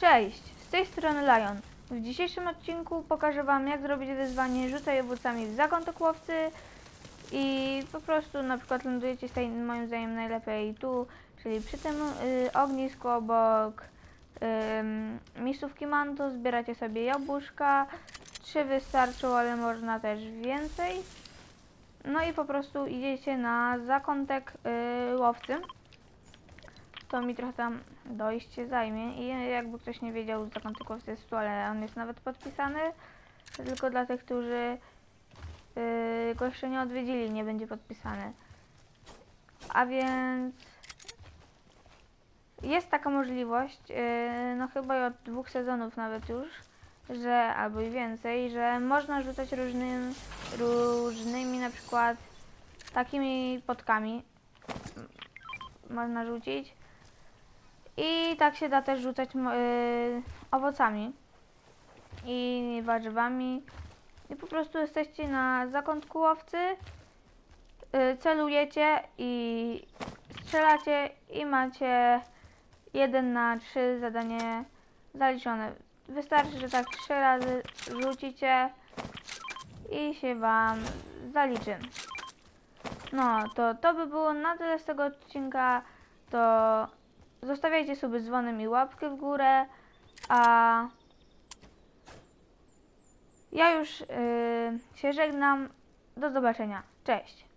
Cześć, z tej strony Lion. W dzisiejszym odcinku pokażę Wam jak zrobić wyzwanie rzucaj owocami w zakątek łowcy i po prostu na przykład lądujecie tej, moim zdaniem najlepiej tu, czyli przy tym y, ognisku obok ym, miejscówki manto, zbieracie sobie jabłuszka, trzy wystarczą, ale można też więcej. No i po prostu idziecie na zakątek y, łowcy. To mi trochę tam dojście zajmie i jakby ktoś nie wiedział, zakątek łowcy jest tu, ale on jest nawet podpisany. Tylko dla tych, którzy yy, go jeszcze nie odwiedzili, nie będzie podpisany. A więc jest taka możliwość, yy, no chyba od dwóch sezonów nawet już, że albo i więcej, że można rzucać różnym, różnymi na przykład takimi potkami. M- Można rzucić. I tak się da też rzucać mo- y, owocami i warzywami. I po prostu jesteście na zakątku łowcy, y, celujecie i strzelacie i macie 1 na 3 zadanie zaliczone. Wystarczy, że tak 3 razy rzucicie i się wam zaliczy. No, to to by było na tyle z tego odcinka. To Zostawiajcie sobie dzwonem i łapkę w górę, a ja już yy, się żegnam. Do zobaczenia. Cześć.